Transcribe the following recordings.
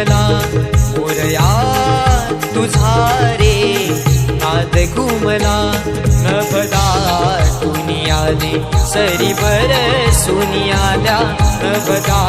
घुमला मोरया तुझा रे. नाद घुमला नभदा आली सरी भर सुनियाला नभदा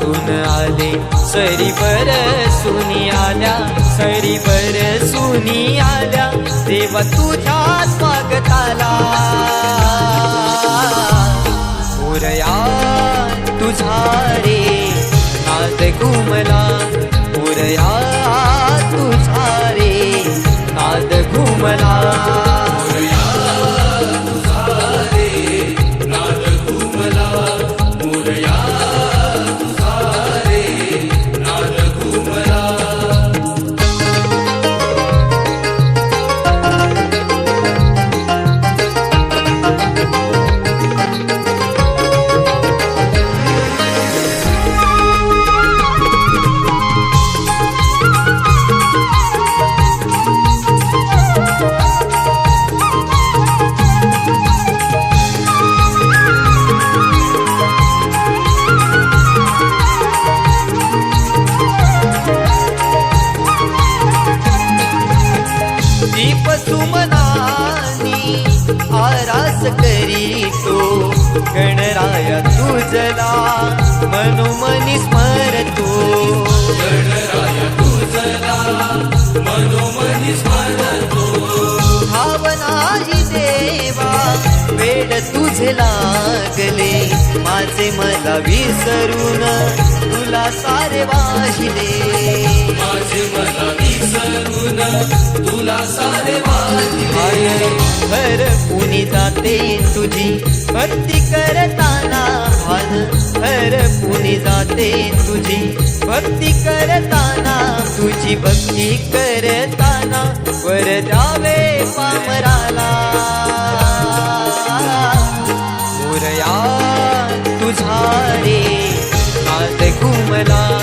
तुन आले सरी भर सुनियाला सरी भर सुनियाला. देवा तुझ्या स्वागताला घुमला दीप माझे मला विसरून तुला सारे वाहिले. हर पुनी जाते तुझी भक्ती करताना. भान हर पुनी जाते तुझी भक्ती करताना. तुझी भक्ती करताना. वर द्यावे पामराला. मला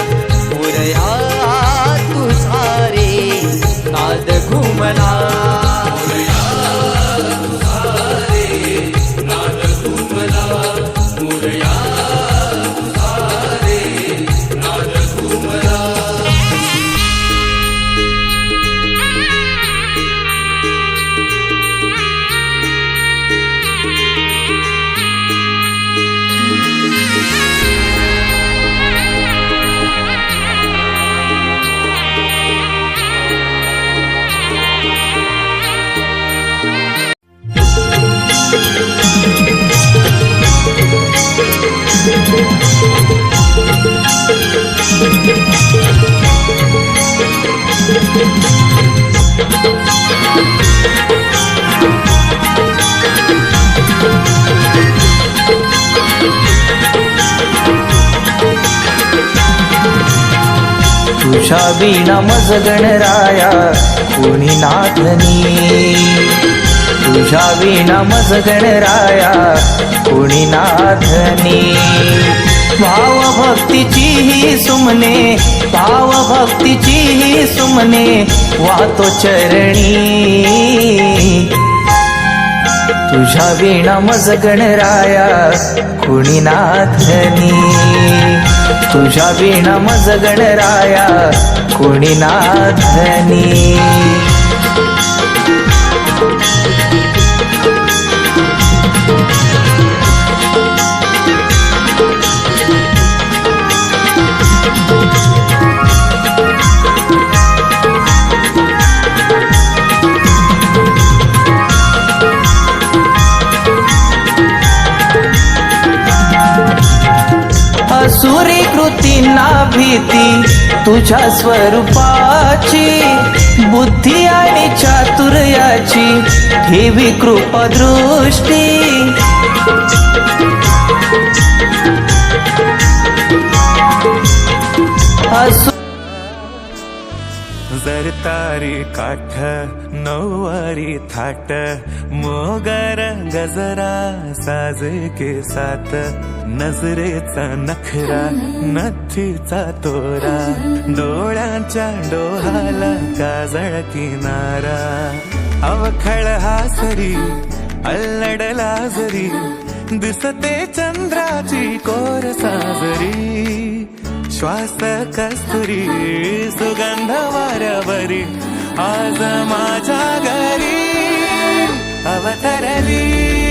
तुझ्या विना मज गणराया कुणी नाथनी तुझ्या विना मज गणराया कुणी नाथनी भाव भक्तीची ही सुमने भाव भक्तीची ही सुमने वातो चरणी. तुझ्या विणा मज गणराया कुणी नाथनी तुझ्या विणा मज गणराया कोणी नाथनी भीती तुझ्या स्वरूपाची बुद्धी आणि चातुर्याची ठेवी कृपा दृष्टी करतारी काठ नऊवारी थाट मोगर गजरा साजे के साथ नजरेचा नखरा नथीचा तोरा डोळ्यांच्या डोहाला काजळ किनारा. अवखळ हासरी अल्लडला जरी दिसते चंद्राची कोर साजरी. श्वास कस्तुरी सुगंध वाऱ्यावरी आज माझ्या घरी अवतरली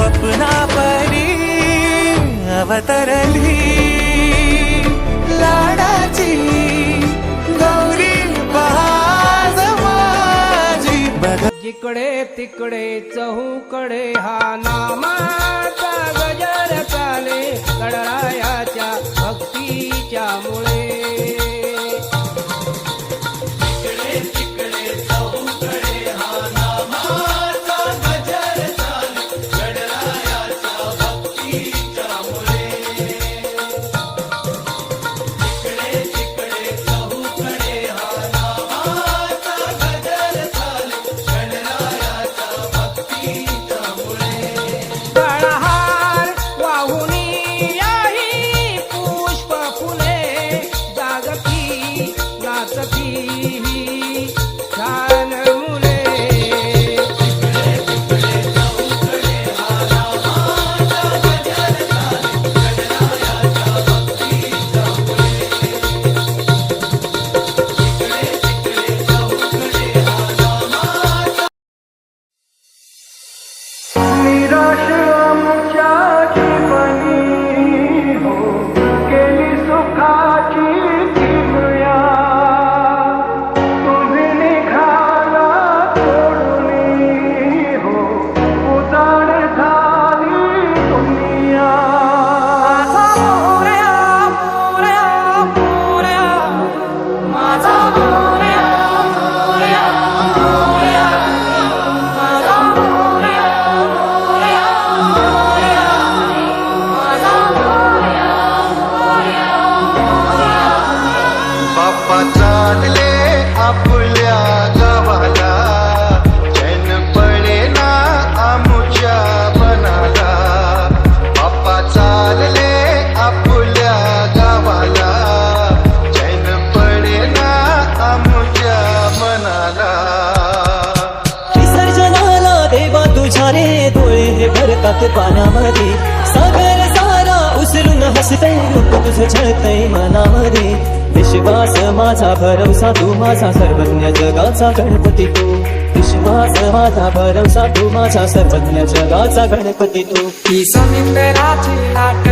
स्वप्ना परी अवतरली. लाडाची गौरी पहाज माझी बघ. जिकडे तिकडे चहूकडे हा नामाचा गजर चाले गणरायाच्या भक्तीच्या मुळे. बाबा चालले आपल्या गावाला. चैन पडे ना आमुच्या बनाला. बाप्पा चालले आपल्या गावाला. चैन पडे ना आमुच्या मनाला विसर्जनाला देवा तुझ्या रे डोळे हे भरतात पाण्यामध्ये हसते रूप तुझं झळतय मनामध्ये. विश्वास माझा भरवसा तू माझा सर्वज्ञ जगाचा गणपती तू. विश्वास माझा भरवसा तू माझा सर्वज्ञ जगाचा गणपती तू. ही समिंदराची लाट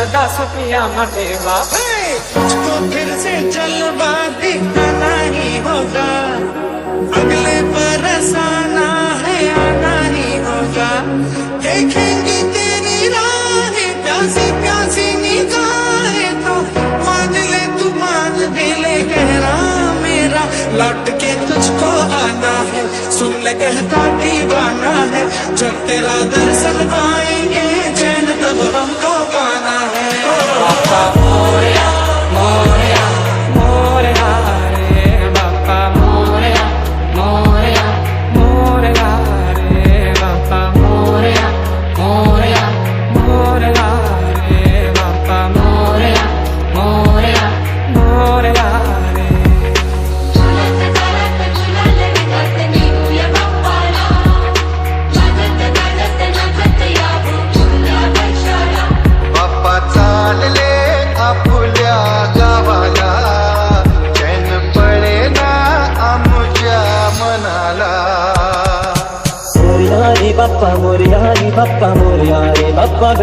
सदा सुखिया ठेवा मुझको फिर से जलवा दिखाना ही होगा। अगले बरस आना है आना ही होगा। देखेंगे तेरी राहें प्यासी प्यासी निगाहें तो। मान ले तू मान भी ले गहरा मेरा। लौट के तुझको आना है, सुन ले कहता दीवाना है। जब तेरा दर्शन पाएँगे